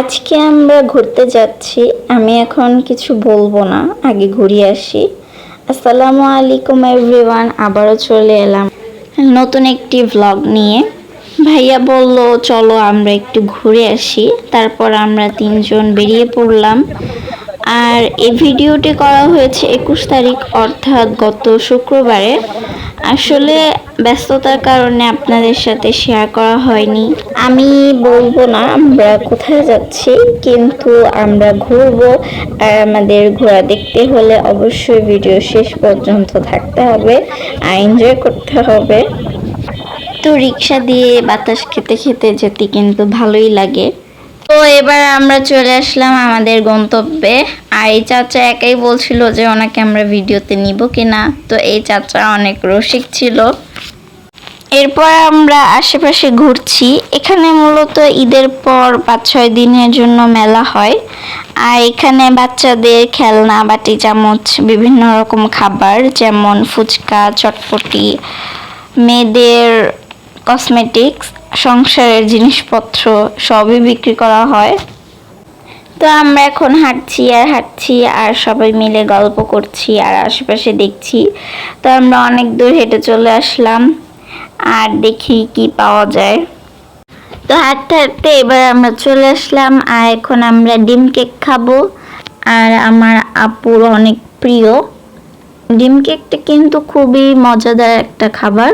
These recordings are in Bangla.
আজকে আমরা ঘুরতে যাচ্ছি, আমি এখন কিছু বলব না, আগে ঘুরে আসি। আসসালামু আলাইকুম এভরিওয়ান আবারও চলে এলাম নতুন একটি ভ্লগ নিয়ে। ভাইয়া বলল, চলো আমরা একটু ঘুরে আসি। তারপর আমরা তিনজন বেরিয়ে পড়লাম। আর এই ভিডিওটি করা হয়েছে একুশ তারিখ, অর্থাৎ গত শুক্রবারে। আসলে ব্যস্ততার কারণে আপনাদের সাথে শেয়ার করা হয়নি। আমি বলব না, আমরা কোথায় যাচ্ছি, কিন্তু আমরা ঘুরবো। আর আমাদের ঘোরা দেখতে হলে অবশ্যই ভিডিও শেষ পর্যন্ত থাকতে হবে, আর এনজয় করতে হবে। তো রিক্সা দিয়ে বাতাস খেতে খেতে যেতে কিন্তু ভালোই লাগে। তো এবার আমরা চলে আসলাম আমাদের গন্তব্যে। আর এই চাচা একাই বলছিল যে ওনাকে আমরা ভিডিওতে নিব কিনা। তো এই চাচা অনেক রসিক ছিল। এরপর আমরা আশেপাশে ঘুরছি। এখানে মূলত ঈদের পর পাঁচ ছয় দিনের জন্য মেলা হয়। আর এখানে বাচ্চাদের খেলনা বাটি চামচ বিভিন্ন রকম খাবার যেমন ফুচকা, চটপটি, মেয়েদের কসমেটিক্স সংসারের জিনিসপত্র সবই বিক্রি করা হয়। তো আমরা এখন হাঁটছি আর হাঁটছি আর সবাই মিলে গল্প করছি আর আশেপাশে দেখছি। তো আমরা অনেক দূর হেঁটে চলে আসলাম আর দেখি কি পাওয়া যায়। তো হাঁটতে হাঁটতে এবার আমরা চলে আসলাম আর এখন আমরা ডিম কেক খাব আর আমার আপুর অনেক প্রিয়। ডিম কেকটা কিন্তু খুবই মজাদার একটা খাবার।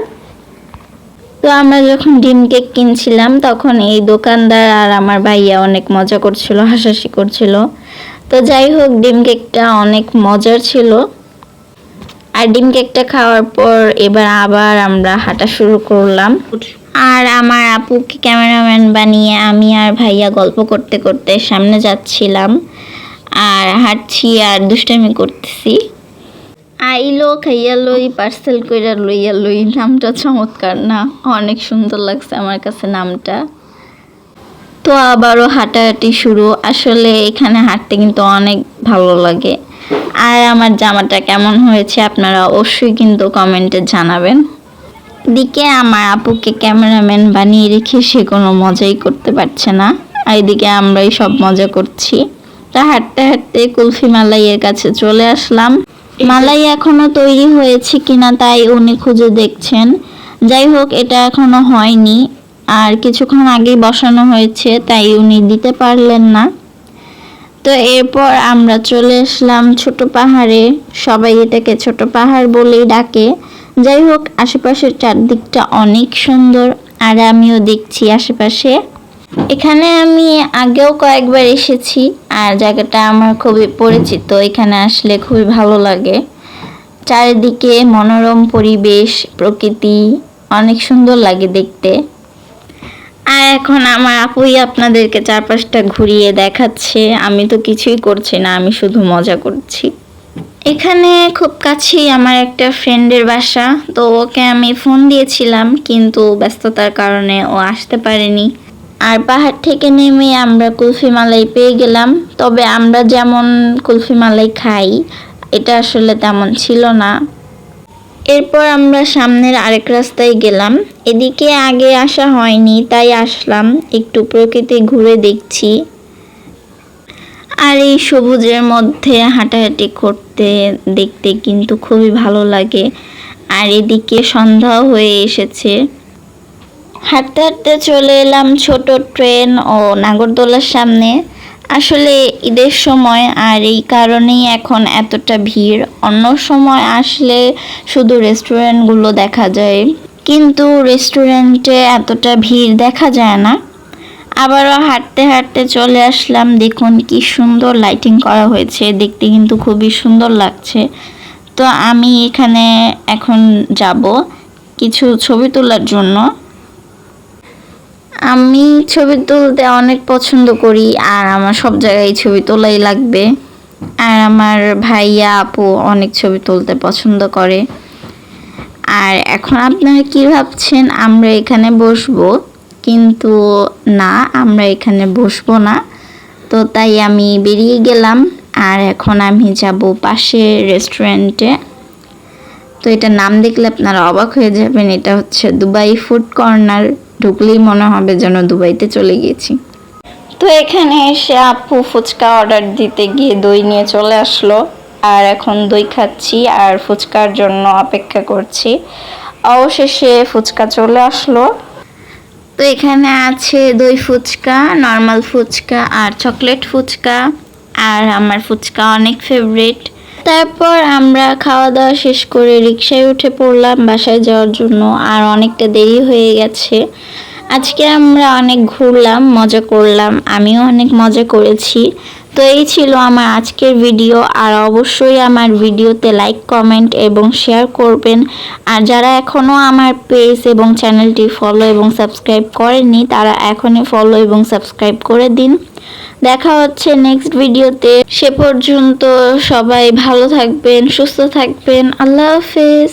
তো আমরা যখন ডিম কেক কিনছিলাম, তখন এই দোকানদার আর আমার ভাইয়া অনেক মজা করছিল, হাসাহাসি করছিল। তো যাই হোক, ডিম কেকটা অনেক মজার ছিল। আর ডিম কেকটা খাওয়ার পর এবার আবার আমরা হাঁটা শুরু করলাম। আর আমার আপুকে ক্যামেরাম্যান বানিয়ে আমি আর ভাইয়া গল্প করতে করতে সামনে যাচ্ছিলাম। আর হাঁটছি আর দুষ্টামি করতেছি। আইলো, খাইয়া লই পার্সেল কইরা লইয়া লই। নামটা চমৎকার না? অনেক সুন্দর লাগছে আমার কাছে নামটা। তো আবারও হাঁটাহাঁটি শুরু। আসলে এখানে হাঁটতে কিন্তু অনেক ভালো লাগে। আর আমার জামাটা কেমন হয়েছে আপনারা অবশ্যই কিন্তু কমেন্টে জানাবেন। দিকে আমার আপুকে ক্যামেরাম্যান বানিয়ে রেখে সে কোনো মজাই করতে পারছে না। আর এদিকে আমরাই সব মজা করছি। তা হাঁটতে হাঁটতে কুলফি মালাইয়ের কাছে চলে আসলাম। মালাই এখনও তৈরি হয়েছে কিনা তাই উনি খুঁজে দেখছেন। যাই হোক, এটা এখনও হয়নি। আর কিছুক্ষণ আগেই বসানো হয়েছে, তাই উনি দিতে পারলেন না। তো এরপর আমরা চলে আসলাম ছোট পাহাড়ে। সবাই এটাকে ছোট পাহাড় বলেই ডাকে। যাই হোক, আশেপাশের চারদিকটা অনেক সুন্দর। আর আমিও দেখছি আশেপাশে। এখানে আমি আগেও কয়েকবার এসেছি, আর জায়গাটা আমার খুবই পরিচিত। এখানে আসলে খুবই ভালো লাগে। চারিদিকে মনোরম পরিবেশ, প্রকৃতি, অনেক সুন্দর লাগে দেখতে। আর এখন আমার আপুই আপনাদেরকে চারপাশটা ঘুরিয়ে দেখাচ্ছে। আমি তো কিছুই করছি না, আমি শুধু মজা করছি। এখানে খুব কাছেই আমার একটা ফ্রেন্ডের বাসা, তো ওকে আমি ফোন দিয়েছিলাম, কিন্তু ব্যস্ততার কারণে ও আসতে পারেনি। আর পাহাড় থেকে নেমে আমরা কুলফি মালাই পেয়ে গেলাম। তবে আমরা যেমন কুলফি মালাই খাই, এটা আসলে তেমন ছিল না। এরপর আমরা সামনের আরেক রাস্তায় গেলাম। এদিকে আগে আসা হয়নি, তাই আসলাম। একটু প্রকৃতি ঘুরে দেখছি। আর এই সবুজের মধ্যে হাঁটাহাঁটি করতে, দেখতে কিন্তু খুবই ভালো লাগে। আর এদিকে সন্ধ্যা হয়ে এসেছে। হাঁটতে হাঁটতে চলে এলাম ছোট ট্রেন ও নাগরদোলার সামনে। আসলে ঈদের সময় আর এই কারণেই এখন এতটা ভিড়। অন্য সময় আসলে শুধু রেস্টুরেন্টগুলো দেখা যায়। কিন্তু রেস্টুরেন্টে এতটা ভিড় দেখা যায় না। আবারও হাঁটতে হাঁটতে চলে আসলাম। দেখুন কি সুন্দর লাইটিং করা হয়েছে। দেখতে কিন্তু খুবই সুন্দর লাগছে। তো আমি এখানে এখন যাব কিছু ছবি তোলার জন্য। আমি ছবি তুলতে অনেক পছন্দ করি, আর আমার সব জায়গায় ছবি তোলাই লাগবে। আর আমার ভাইয়া আপু অনেক ছবি তুলতে পছন্দ করে। আর এখন আপনারা কি ভাবছেন? আমরা এখানে বসবো। কিন্তু না, আমরা এখানে বসবো না। তো তাই আমি বেরিয়ে গেলাম, আর এখন আমি যাব পাশে রেস্টুরেন্টে। তো এটা নাম দেখলে আপনারা অবাক হয়ে যাবেন, এটা হচ্ছে দুবাই ফুড কর্নার। ঢুকলেই মনে হবে যেন দুবাইতে চলে গিয়েছি। তো এখানে এসে আপু ফুচকা অর্ডার দিতে গিয়ে দই নিয়ে চলে আসলো। আর এখন দই খাচ্ছি আর ফুচকার জন্য অপেক্ষা করছি। অবশেষে ফুচকা চলে আসলো। তো এখানে আছে দই ফুচকা নর্মাল ফুচকা আর চকলেট ফুচকা। আর আমার ফুচকা অনেক ফেভারিট তারপর আমরা খাওয়া দাওয়া শেষ করে রিক্সায় উঠে পড়লাম বাসায় যাওয়ার জন্য, আর অনেকটা দেরি হয়ে গেছে। আজকে আমরা অনেক ঘুরলাম, মজা করলাম, আমিও অনেক মজা করেছি। তো এই ছিল আমার আজকের ভিডিও, আর অবশ্যই আমার ভিডিওতে লাইক, কমেন্ট এবং শেয়ার করবেন। আর যারা এখনও আমার পেজ এবং চ্যানেলটি ফলো এবং সাবস্ক্রাইব করেননি, তারা এখনই ফলো এবং সাবস্ক্রাইব করে দিন। দেখা হচ্ছে নেক্সট ভিডিওতে সে পর্যন্ত সবাই ভালো থাকবেন সুস্থ থাকবেন। আল্লাহ হাফেজ।